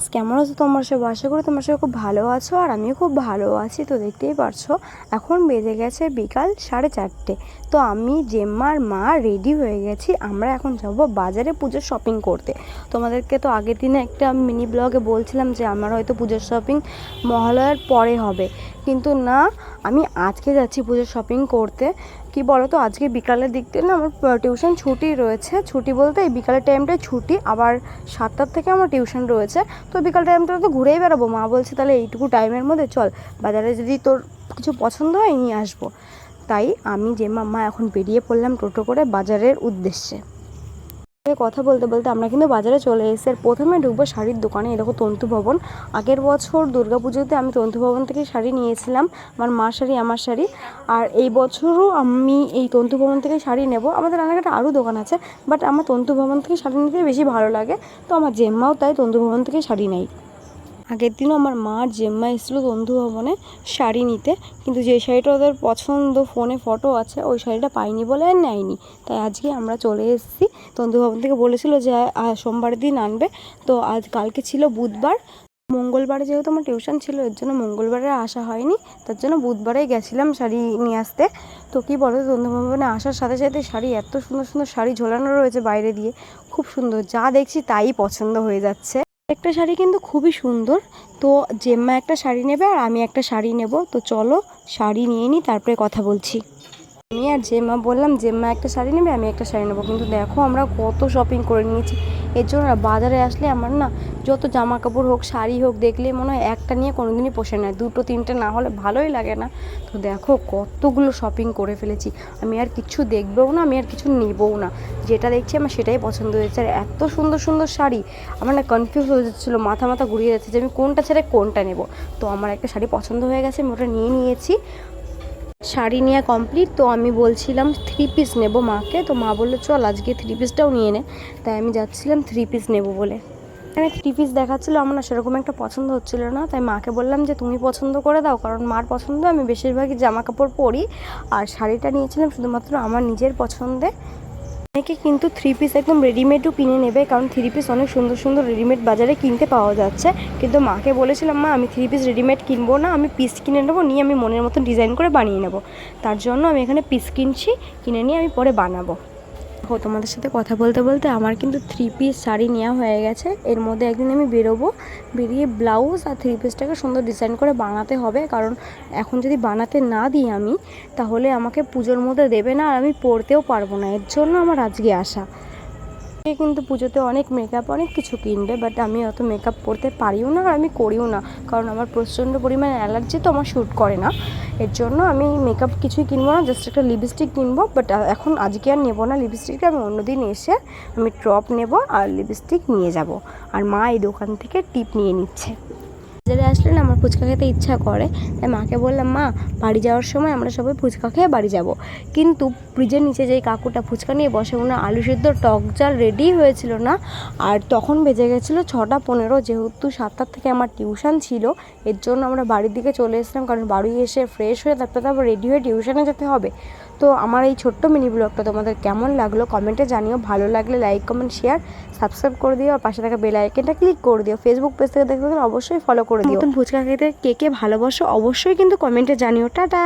Guys, কেমন আছো তোমার সব? আশা করি তোমার সবাই খুব ভালো আছো আর আমিও খুব ভালো আছি, তো দেখতেই পারছ। এখন বেজে গেছে বিকাল সাড়ে চারটে। তো আমি জেম্মার মা রেডি হয়ে গেছি, আমরা এখন যাব বাজারে পুজোর শপিং করতে। তোমাদেরকে তো আগের দিনে একটা মিনি ব্লগে বলছিলাম যে, আমার হয়তো পুজোর শপিং মহালয়ার পরে হবে। কিন্তু না, আমি আজকে যাচ্ছি পুজোর শপিং করতে। কি বলো তো আজকে বিকালের দিক থেকে না আমার টিউশন ছুটি রয়েছে। ছুটি বলতে এই বিকালের টাইমটায় ছুটি, আবার সাতটার থেকে আমার টিউশন রয়েছে। তো বিকাল টাইমটা তো ঘুরেই বেড়াবো। মা বলছে, তাহলে এইটুকু টাইমের মধ্যে চল, বাজারে যদি তোর কিছু পছন্দ হয়, নিয়ে আসব। তাই আমি যে মাম্মা এখন বেরিয়ে পড়লাম টোটো করে বাজারের উদ্দেশ্যে। কথা বলতে বলতে আমরা কিন্তু বাজারে চলে এসেছি আর প্রথমে ঢুকবো শাড়ির দোকানে এরকম তন্তু ভবন। আগের বছর দুর্গাপুজোতে আমি তন্তু ভবন থেকে শাড়ি নিয়েছিলাম, আমার মা শাড়ি, আমার শাড়ি। আর এই বছরও আমি এই তন্তু ভবন থেকে শাড়ি নেব। আমাদের রানাঘাটে আরও দোকান আছে, বাট আমার তন্তু ভবন থেকে শাড়ি নিতে বেশি ভালো লাগে। তো আমার জেম্মাও তাই তন্তু ভবন থেকে শাড়ি নেয় আগের দিনও আমার মা জেম্মা এসেছিল বন্ধু ভবনে শাড়ি নিতে। কিন্তু যে শাড়িটা ওদের পছন্দ, ফোনে ফটো আছে, ওই শাড়িটা পাইনি বলে আর নেয়নি। তাই আজকে আমরা চলে এসেছি। তন্তু ভবন থেকে বলেছিল যে সোমবার দিন আনবে। তো আজ কালকে ছিল বুধবার। মঙ্গলবারে যেহেতু আমার টিউশন ছিল, এর জন্য মঙ্গলবারে আসা হয়নি। তার জন্য বুধবারেই গেছিলাম শাড়ি নিয়ে আসতে। তো কী বলো তন্তু ভবনে আসার সাথে সাথে শাড়ি এত সুন্দর সুন্দর শাড়ি ঝোলানো রয়েছে বাইরে দিয়ে। খুব সুন্দর, যা দেখছি তাই পছন্দ হয়ে যাচ্ছে। একটা শাড়ি কিন্তু খুবই সুন্দর। তো জেম্মা একটা শাড়ি নেবে আর আমি একটা শাড়ি নেব। তো চলো শাড়ি নিয়ে নিই তারপরে কথা বলছি। আমি আর জেম্মা বললাম, জেম্মা একটা শাড়ি নেবে, আমি একটা শাড়ি নেব। কিন্তু দেখো আমরা কত শপিং করে নিয়েছি। এর জন্য বাজারে আসলে আমার না যত জামা কাপড় হোক, শাড়ি হোক, দেখলে মনে হয় একটা নিয়ে কোনোদিনই পোষে না। দুটো, তিনটে না হলে ভালোই লাগে না। তো দেখো, কতগুলো শপিং করে ফেলেছি। আমি আর কিছু দেখবেও না, আমি আর কিছু নেবও না। যেটা দেখছি আমার সেটাই পছন্দ হয়েছে। আর এত সুন্দর সুন্দর শাড়ি, আমার না কনফিউজ হয়ে যাচ্ছিল, মাথা মাথা ঘুরিয়ে যাচ্ছে যে আমি কোনটা ছেড়ে কোনটা নেব। তো আমার একটা শাড়ি পছন্দ হয়ে গেছে, আমি ওটা নিয়ে নিয়েছি। শাড়ি নেওয়া কমপ্লিট তো আমি বলছিলাম থ্রি পিস নেব মাকে। তো মা বলল, চল আজকে থ্রি পিসটাও নিয়ে নে। তাই আমি যাচ্ছিলাম থ্রি পিস নেব বলে। আমি থ্রি পিস দেখাচ্ছিলো, আমার না সেরকম একটা পছন্দ হচ্ছিল না, তাই মাকে বললাম যে তুমি পছন্দ করে দাও, কারণ মার পছন্দ, আমি বেশিরভাগই জামা কাপড় পরি, আর শাড়িটা নিয়েছিলাম শুধুমাত্র আমার নিজের পছন্দে। অনেকে কিন্তু থ্রি পিস একদম রেডিমেডও কিনে নেবে, কারণ থ্রি পিস অনেক সুন্দর সুন্দর রেডিমেড বাজারে কিনতে পাওয়া যাচ্ছে। কিন্তু মাকে বলেছিলাম, মা, আমি থ্রি পিস রেডিমেড কিনবো না, আমি পিস কিনে নেব, নিয়ে আমি মনের মতন ডিজাইন করে বানিয়ে নেব। তার জন্য আমি এখানে পিস কিনছি, কিনে নিয়ে আমি পরে বানাবো। তোমাদের সাথে কথা বলতে বলতে আমার কিন্তু থ্রি পিস শাড়ি নেওয়া হয়ে গেছে। এর মধ্যে একদিন আমি বেরোবো, বেরিয়ে ব্লাউজ আর থ্রি পিসটাকে সুন্দর ডিজাইন করে বানাতে হবে। কারণ এখন যদি বানাতে না দিই আমি, তাহলে আমাকে পুজোর মধ্যে দেবে না আর আমি পরতেও পারব না। এর জন্য আমার আজকে আসা সে কিন্তু পুজোতে অনেক মেকআপ অনেক কিছু কিনবে বাট আমি অত মেকআপ করতে পারিও না আর আমি করিও না। কারণ আমার প্রচণ্ড পরিমাণে অ্যালার্জি তো আমার শ্যুট করে না। এর জন্য আমি মেকআপ কিছুই কিনবো না জাস্ট একটা লিপস্টিক কিনবো বাট এখন আজকে আর নেব না লিপস্টিকটা আমি অন্যদিন এসে আমি টপ নেব আর লিপস্টিক নিয়ে যাব। আর মা এই দোকান থেকে টিপ নিয়ে নিচ্ছে। বাজারে আসলে না আমার ফুচকা খেতে ইচ্ছা করে, তাই মাকে বললাম, মা, বাড়ি যাওয়ার সময় আমরা সবাই ফুচকা খেয়ে বাড়ি যাব। কিন্তু ফ্রিজের নিচে যেই কাকুটা ফুচকা নিয়ে বসে ওনার আলু সিদ্ধ টক জাল রেডি হয়েছিল না। আর তখন বেজে গেছিল ছটা পনেরো, যেহেতু সাতটার থেকে আমার টিউশন ছিল, এর জন্য আমরা বাড়ির দিকে চলে এসেছিলাম, কারণ বাড়ি এসে ফ্রেশ হয়ে তারপরে তারপর রেডি হয়ে টিউশনে যেতে হবে। তো আমার এই ছোট্ট মিনি ব্লগটা তোমাদের কেমন লাগল কমেন্টে জানিও। ভালো লাগলে লাইক কমেন্ট শেয়ার সাবস্ক্রাইব করে দিও। আর পাশে থাকা বেল আইকনটা ক্লিক করে দিও। ফেসবুক পেজ থেকে দেখতে অবশ্যই ফলো করে দিও। নতুন ফুচকা খেতে কে কে ভালোবাসো অবশ্যই কিন্তু কমেন্টে জানিও। টাটা!